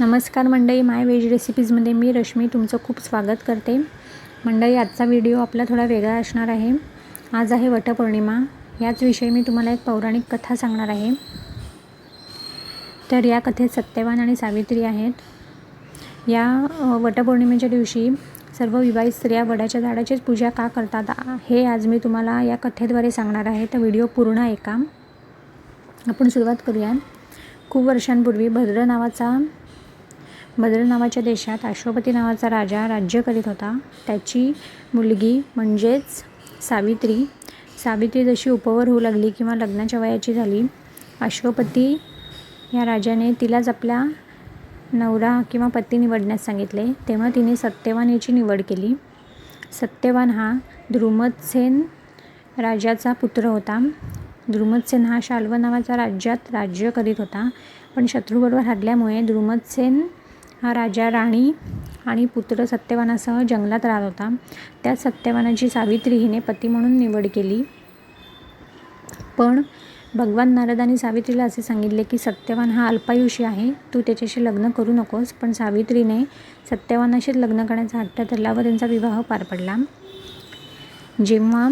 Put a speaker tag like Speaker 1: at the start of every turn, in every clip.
Speaker 1: नमस्कार मंडळी माय व्हेज रेसिपीजमध्ये मी रश्मी तुमचं खूप स्वागत करते. मंडळी आजचा व्हिडिओ आपला थोडा वेगळा असणार आहे. आज आहे वटपौर्णिमा याच विषयी मी तुम्हाला एक पौराणिक कथा सांगणार आहे. तर या कथेत सत्यवान आणि सावित्री आहेत. या वटपौर्णिमेच्या दिवशी सर्व विवाहित स्त्रिया वडाच्या झाडाचीच पूजा का करतात हे आज मी तुम्हाला या कथेद्वारे सांगणार आहे. तर व्हिडिओ पूर्ण ऐका. आपण सुरुवात करूया. खूप वर्षांपूर्वी भद्र नावाचा बदल नावाच्या देशात अश्वपती नावाचा राजा राज्य करीत होता. त्याची मुलगी म्हणजेच सावित्री. सावित्री जशी उपवर होऊ लागली किंवा लग्नाच्या वयाची झाली अश्वपती या राजाने तिलाच आपला नवरा किंवा पती निवडण्यास सांगितले. तेव्हा तिने सत्यवान याची निवड केली. सत्यवान हा द्रुमदसेन राजाचा पुत्र होता. द्रुमदसेन हा शाल्व नावाचा राज्यात राज्य करीत होता. पण शत्रूबरोबर हरल्यामुळे द्रुमदसेन हा राजा राणी आणि पुत्र सत्यवानासह जंगलात राहत होता. त्या सत्यवानाची सावित्री हिने पती म्हणून निवड केली. पण भगवान नारदाने सावित्रीला असे सांगितले की सत्यवान हा अल्पायुषी आहे तू त्याच्याशी लग्न करू नकोस. पण सावित्रीने सत्यवानाशीच लग्न करण्याचा हट्ट धरला व त्यांचा विवाह पार पडला. जेव्हा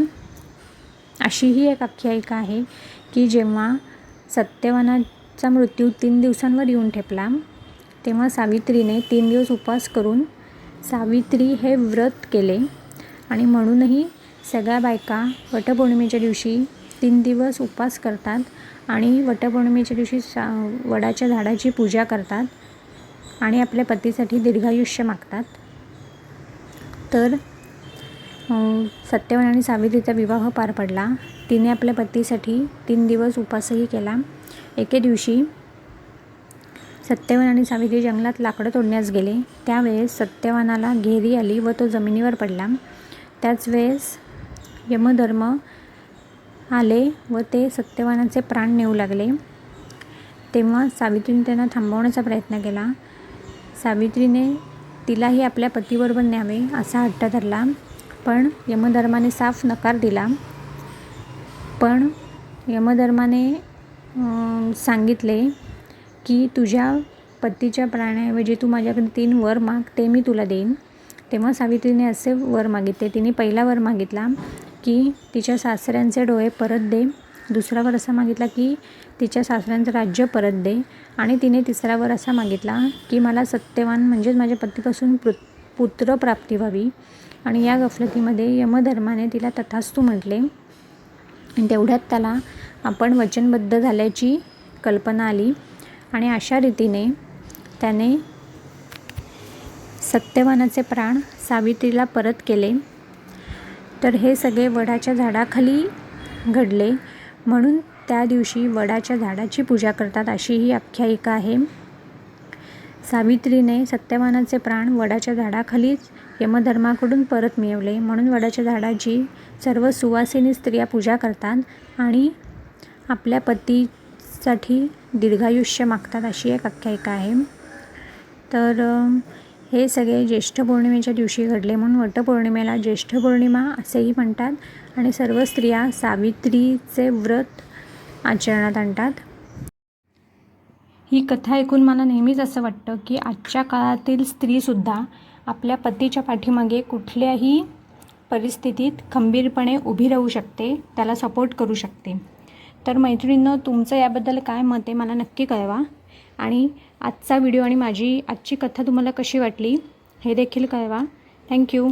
Speaker 1: अशीही एक आख्यायिका आहे की जेव्हा सत्यवानाचा मृत्यू तीन दिवसांवर येऊन ठेपला तेव्हा सावित्रीने तीन दिवस उपवास करून सावित्री हे व्रत केले. आणि म्हणूनही सगळ्या बायका वटपौर्णिमेच्या दिवशी तीन दिवस उपवास करतात आणि वटपौर्णिमेच्या दिवशी सा वडाच्या झाडाची पूजा करतात आणि आपल्या पतीसाठी दीर्घायुष्य मागतात. तर सत्यवान आणि सावित्रीचा विवाह पार पडला. तिने आपल्या पतीसाठी तीन दिवस उपवासही केला. एके दिवशी सत्यवान आणि सावित्री जंगलात लाकडं तोडण्यास गेले. त्यावेळेस सत्यवानाला घेरी आली व तो जमिनीवर पडला. त्याच वेळेस यमधर्म आले व ते सत्यवानाचे प्राण नेऊ लागले. तेव्हा सावित्रीने त्यांना थांबवण्याचा प्रयत्न केला. सावित्रीने तिलाही आपल्या पतीबरोबर न्यावे असा हट्ट धरला पण यमधर्माने साफ नकार दिला. पण यमधर्माने सांगितले की तुझ्या पतीच्या प्राण्याऐवजी तू माझ्याकडे तीन वर माग ते मी तुला देईन. तेव्हा सावित्रीने असे वर मागितले. तिने पहिला वर मागितला की तिच्या सासऱ्यांचे डोळे परत दे. दुसरा वर असा मागितला की तिच्या सासऱ्यांचं राज्य परत दे. आणि तिने तिसरा वर असा मागितला की मला सत्यवान म्हणजेच माझ्या पतीपासून पृ पुत्र प्राप्ती व्हावी. आणि या गफलतीमध्ये यमधर्माने तिला तथास्तू म्हटले. आणि तेवढ्यात त्याला आपण वचनबद्ध झाल्याची कल्पना आली. आणि अशा रीतीने त्याने सत्यवानाचे प्राण सावित्रीला परत केले. तर हे सगळे वडाच्या झाडाखाली घडले. म्हणून त्या दिवशी वडाच्या झाडाची पूजा करतात अशी ही आख्यायिका आहे. सावित्रीने सत्यवानाचे प्राण वडाच्या झाडाखालीच यमधर्माकडून परत मिळवले. म्हणून वडाच्या झाडाची सर्व सुवासिनी स्त्रिया पूजा करतात आणि आपल्या पती साठी दीर्घायुष्य मागतात अशी एक आख्यायिका आहे. तर हे सगळे ज्येष्ठ पौर्णिमेच्या दिवशी घडले म्हणून वटपौर्णिमेला ज्येष्ठ पौर्णिमा असेही म्हणतात आणि सर्व स्त्रिया सावित्रीचे व्रत आचरणात आणतात. ही कथा ऐकून मला नेहमीच असं वाटतं की आजच्या काळातील स्त्रीसुद्धा आपल्या पतीच्या पाठीमागे कुठल्याही परिस्थितीत खंबीरपणे उभी राहू शकते त्याला सपोर्ट करू शकते. तर मैत्रिणींनो तुमचं याबद्दल काय मत आहे मला नक्की कळवा. आणि आजचा व्हिडिओ आणि माझी आजची कथा तुम्हाला कशी वाटली हे देखील कळवा. थँक्यू